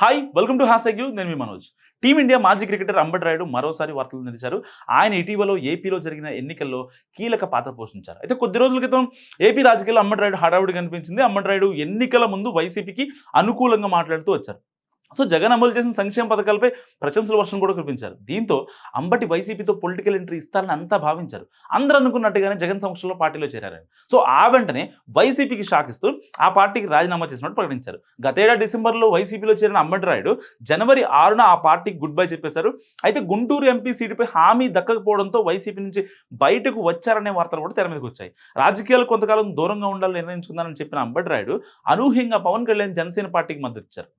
Hi welcome to హ్యాస్ యూ నేను మీ మనోజ్. టీమిండియా మాజీ క్రికెటర్ అంబటి రాయుడు మరోసారి వార్తలు నిలిచారు ఆయన ఇటీవల ఏపీలో జరిగిన ఎన్నికల్లో కీలక పాత్ర పోషించారు. అయితే కొద్ది రోజుల క్రితం ఏపీ రాజకీయాల్లో అంబటి రాయుడు హడావుడి కనిపించింది. అంబటి రాయుడు ఎన్నికల ముందు వైసీపీకి అనుకూలంగా మాట్లాడుతూ వచ్చారు. సో జగన్ అమలు చేసిన సంక్షేమ పథకాలపై ప్రశంసల వర్షం కూడా కురిపించారు. దీంతో అంబటి వైసీపీతో పొలిటికల్ ఎంట్రీ ఇస్తారని అంతా భావించారు. అందరూ అనుకున్నట్టుగానే జగన్ సమక్షంలో పార్టీలో చేరారు సో ఆ వెంటనే వైసీపీకి షాక్ ఇస్తూ ఆ పార్టీకి రాజీనామా చేసినట్టు ప్రకటించారు. గతేడాది డిసెంబర్లో వైసీపీలో చేరిన అంబటి రాయుడు జనవరి ఆరున ఆ పార్టీకి గుడ్ బై చెప్పేశారు. అయితే గుంటూరు ఎంపీ సీటుపై హామీ దక్కకపోవడంతో వైసీపీ నుంచి బయటకు వచ్చారనే వార్తలు కూడా తెర మీదకి వచ్చాయి. రాజకీయాలు కొంతకాలం దూరంగా ఉండాలని నిర్ణయించుకుందానని చెప్పిన అంబటి రాయుడు అనూహ్యంగా పవన్ కళ్యాణ్ జనసేన పార్టీకి మద్దతు ఇచ్చారు.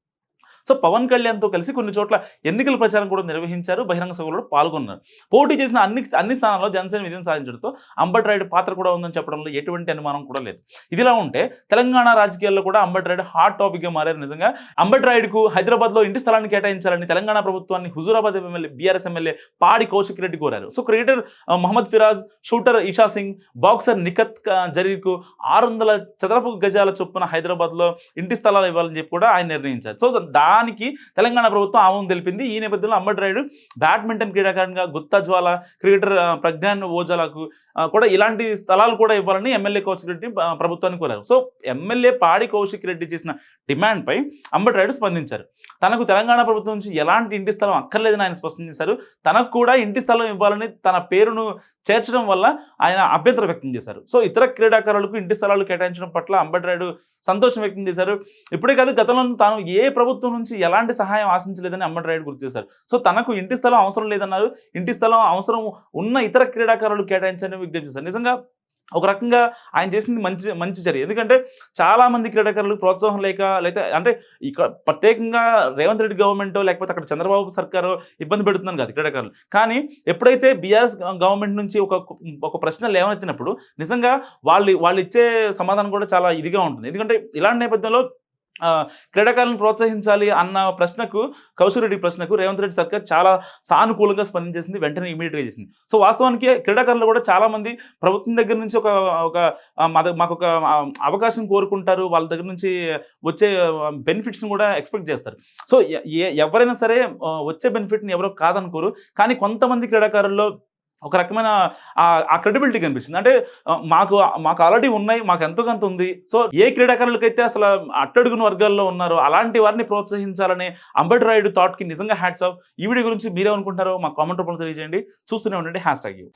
సో పవన్ కళ్యాణ్తో కలిసి కొన్ని చోట్ల ఎన్నికల ప్రచారం కూడా నిర్వహించారు బహిరంగ సభలో పాల్గొన్నారు. పోటీ చేసిన అన్ని అన్ని స్థానాల్లో జనసేన విజయం సాధించడంతో అంబటి రాయుడు పాత్ర కూడా ఉందని చెప్పడంలో ఎటువంటి అనుమానం కూడా లేదు. ఇదిలా ఉంటే తెలంగాణ రాజకీయాల్లో కూడా అంబటిరాయుడు హాట్ టాపిక్గా మారారు నిజంగా. అంబటిరాయుడుకు హైదరాబాద్లో ఇంటి స్థలాన్ని కేటాయించాలని తెలంగాణ ప్రభుత్వాన్ని హుజూరాబాద్ ఎమ్మెల్యే బీఆర్ఎస్ ఎమ్మెల్యే పాడి కౌశిక్ రెడ్డి కోరారు. So cricketer Mohammad Siraj shooter Esha Singh boxer Nikhat జరీర్కు ఆరు వందల చదరపు గజాల చొప్పున హైదరాబాద్లో ఇంటి స్థలాలు ఇవ్వాలని చెప్పి కూడా ఆయన నిర్ణయించారు. సో దానికి తెలంగాణ ప్రభుత్వం ఆమోదం తెలిపింది. ఈ నేపథ్యంలో అంబటి రాయుడు బ్యాడ్మింటన్ క్రీడాకారునిగా గుత్తా జ్వాల క్రికెటర్ ప్రజ్ఞాన్ ఓజాలకు కూడా ఇలాంటి స్థలాలు కూడా ఇవ్వాలని ఎమ్మెల్యే కౌశిక్ రెడ్డి ప్రభుత్వాన్ని కోరారు. సో ఎమ్మెల్యే పాడి కౌశిక్ రెడ్డి చేసిన డిమాండ్పై అంబటి రాయుడు స్పందించారు. తనకు తెలంగాణ ప్రభుత్వం నుంచి ఎలాంటి ఇంటి స్థలం అక్కర్లేదని ఆయన స్పష్టం చేశారు. తనకు కూడా ఇంటి స్థలం ఇవ్వాలని తన పేరును చేర్చడం వల్ల ఆయన అభ్యంతరం వ్యక్తం చేశారు. సో ఇతర క్రీడాకారులకు ఇంటి స్థలాలు కేటాయించడం పట్ల అంబటి రాయుడు సంతోషం వ్యక్తం చేశారు. ఇప్పుడే కాదు గతంలో తాను ఏ ప్రభుత్వం నుంచి ఎలాంటి సహాయం ఆశించలేదని అమ్మటి రాయుడు గుర్తు చేశారు. సో తనకు ఇంటి స్థలం అవసరం లేదన్నారు. ఇంటి స్థలం అవసరం ఉన్న ఇతర క్రీడాకారులు కేటాయించని విజ్ఞప్తి చేశారు. నిజంగా ఒక రకంగా ఆయన చేసింది మంచి మంచి చర్య. ఎందుకంటే చాలా మంది క్రీడాకారులకు ప్రోత్సాహం లేక లేకపోతే అంటే ఇక్కడ ప్రత్యేకంగా రేవంత్ రెడ్డి గవర్నమెంట్ లేకపోతే అక్కడ చంద్రబాబు సర్కారు ఇబ్బంది పెడుతున్నాను కాదు క్రీడాకారులు. కానీ ఎప్పుడైతే బీఆర్ఎస్ గవర్నమెంట్ నుంచి ఒక ఒక ప్రశ్న లేవనెత్తినప్పుడు నిజంగా వాళ్ళు వాళ్ళు ఇచ్చే సమాధానం కూడా చాలా ఇదిగా ఉంటుంది. ఎందుకంటే ఇలాంటి నేపథ్యంలో క్రీడాకారులను ప్రోత్సహించాలి అన్న ప్రశ్నకు కౌశల్రెడ్డి ప్రశ్నకు రేవంత్ రెడ్డి సర్కార్ చాలా సానుకూలంగా స్పందించేసింది వెంటనే ఇమీడియట్గా చేసింది. సో వాస్తవానికి క్రీడాకారులు కూడా చాలామంది ప్రభుత్వం దగ్గర నుంచి ఒక ఒక మాకు ఒక అవకాశం కోరుకుంటారు వాళ్ళ దగ్గర నుంచి వచ్చే బెనిఫిట్స్ని కూడా ఎక్స్పెక్ట్ చేస్తారు. సో ఎవరైనా సరే వచ్చే బెనిఫిట్ని ఎవరో కాదనుకోరు. కానీ కొంతమంది క్రీడాకారుల్లో ఒక రకమైన ఆ- క్రెడిబిలిటీ కనిపిస్తుంది. అంటే మాకు మాకు ఆల్రెడీ ఉన్నాయి మాకు ఎంతో కొంత ఉంది. సో ఏ క్రీడాకారులకైతే అసలు అట్టడుగున వర్గాల్లో ఉన్నారో అలాంటి వారిని ప్రోత్సహించాలనే అంబేడ్ రాయుడు థాట్కి నిజంగా హ్యాట్స్ ఆఫ్ ఈ వీడియో గురించి మీరేమనుకుంటారో మా కామెంట్ రూపంలో తెలియజేయండి. చూస్తూనే ఉండండి హ్యాష్ ట్యాగ్ యూ